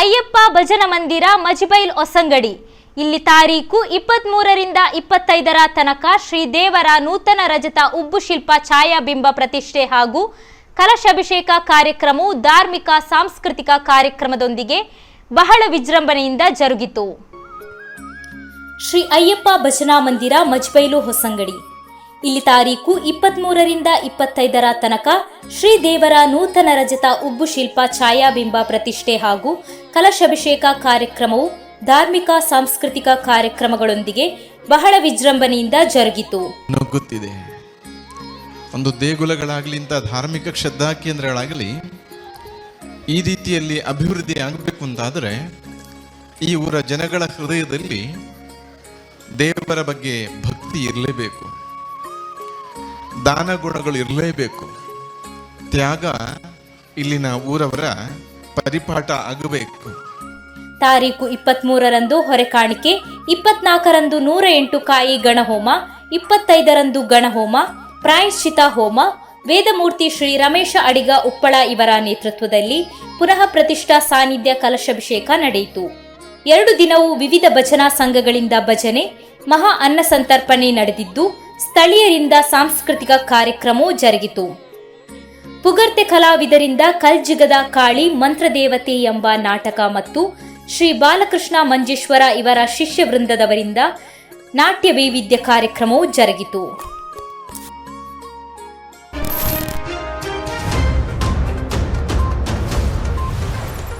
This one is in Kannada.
ಅಯ್ಯಪ್ಪ ಭಜನ ಮಂದಿರ ಮಜಿಬೈಲ್ ಹೊಸಂಗಡಿ ಇಲ್ಲಿ ತಾರೀಕು ಇಪ್ಪತ್ತ್ ಮೂರರಿಂದ ಇಪ್ಪತ್ತೈದರ ತನಕ ಶ್ರೀ ದೇವರ ನೂತನ ರಜತ ಉಬ್ಬು ಶಿಲ್ಪ ಛಾಯಾಬಿಂಬ ಪ್ರತಿಷ್ಠೆ ಹಾಗೂ ಕಲಶಾಭಿಷೇಕ ಕಾರ್ಯಕ್ರಮವು ಧಾರ್ಮಿಕ ಸಾಂಸ್ಕೃತಿಕ ಕಾರ್ಯಕ್ರಮದೊಂದಿಗೆ ಬಹಳ ವಿಜೃಂಭಣೆಯಿಂದ ಜರುಗಿತು. ಶ್ರೀ ಅಯ್ಯಪ್ಪ ಭಜನಾ ಮಂದಿರ ಮಜ್ಬೈಲು ಹೊಸಂಗಡಿ. ಇಲ್ಲಿ ತಾರೀಕು ಇಪ್ಪತ್ಮೂರರಿಂದ ಇಪ್ಪತ್ತೈದರ ತನಕ ಶ್ರೀದೇವರ ನೂತನ ರಜತ ಉಬ್ಬು ಶಿಲ್ಪ ಛಾಯಾಬಿಂಬ ಪ್ರತಿಷ್ಠೆ ಹಾಗೂ ಕಲಶಾಭಿಷೇಕ ಕಾರ್ಯಕ್ರಮವು ಧಾರ್ಮಿಕ ಸಾಂಸ್ಕೃತಿಕ ಕಾರ್ಯಕ್ರಮಗಳೊಂದಿಗೆ ಬಹಳ ವಿಜೃಂಭಣೆಯಿಂದ ಜರುಗಿತು. ನುಗ್ಗುತ್ತಿದೆ. ಒಂದು ದೇಗುಲಗಳಾಗಲಿ, ಇಂಥ ಧಾರ್ಮಿಕ ಶ್ರದ್ಧಾ ಕೇಂದ್ರಗಳಾಗಲಿ ಈ ರೀತಿಯಲ್ಲಿ ಅಭಿವೃದ್ಧಿ ಆಗಬೇಕು ಅಂತಾದರೆ ಈ ಊರ ಜನಗಳ ಹೃದಯದಲ್ಲಿ ದೇವರ ಬಗ್ಗೆ ಭಕ್ತಿ ಇರಲೇಬೇಕು. ದಾನ ಗುಣಗಳು ಇರಲೇಬೇಕು. ತ್ಯಾಗ ಇಲ್ಲಿನ ಊರವರ ಪರಿಪಾಠ ಆಗಬೇಕು. ತಾರೀಕು ಇಪ್ಪತ್ಮೂರರಂದು ಹೊರೆಕಾಣಿಕೆ ಇಪ್ಪತ್ನಾಲ್ಕರಂದು ನೂರ ಎಂಟು ಕಾಯಿ ಗಣಹೋಮ, ಇಪ್ಪತ್ತೈದರಂದು ಗಣಹೋಮ, ಪ್ರಾಯಶ್ಚಿತ ಹೋಮ, ವೇದಮೂರ್ತಿ ಶ್ರೀ ರಮೇಶ ಅಡಿಗ ಉಪ್ಪಳ ಇವರ ನೇತೃತ್ವದಲ್ಲಿ ಪುನಃ ಪ್ರತಿಷ್ಠಾ ಸಾನ್ನಿಧ್ಯ ಕಲಶಾಭಿಷೇಕ ನಡೆಯಿತು. ಎರಡು ದಿನವೂ ವಿವಿಧ ಭಜನಾ ಸಂಘಗಳಿಂದ ಭಜನೆ, ಮಹಾ ಅನ್ನ ಸಂತರ್ಪಣೆ ನಡೆದಿದ್ದು ಸ್ಥಳೀಯರಿಂದ ಸಾಂಸ್ಕೃತಿಕ ಕಾರ್ಯಕ್ರಮವೂ ಜರುಗಿತು. ಪುಗರ್ತೆ ಕಲಾವಿದರಿಂದ ಕಲ್ಜಿಗದ ಕಾಳಿ ಮಂತ್ರದೇವತೆ ಎಂಬ ನಾಟಕ ಮತ್ತು ಶ್ರೀ ಬಾಲಕೃಷ್ಣ ಮಂಜೇಶ್ವರ ಇವರ ಶಿಷ್ಯ ವೃಂದದವರಿಂದ ನಾಟ್ಯ ವೈವಿಧ್ಯ ಕಾರ್ಯಕ್ರಮವು ಜರುಗಿತು.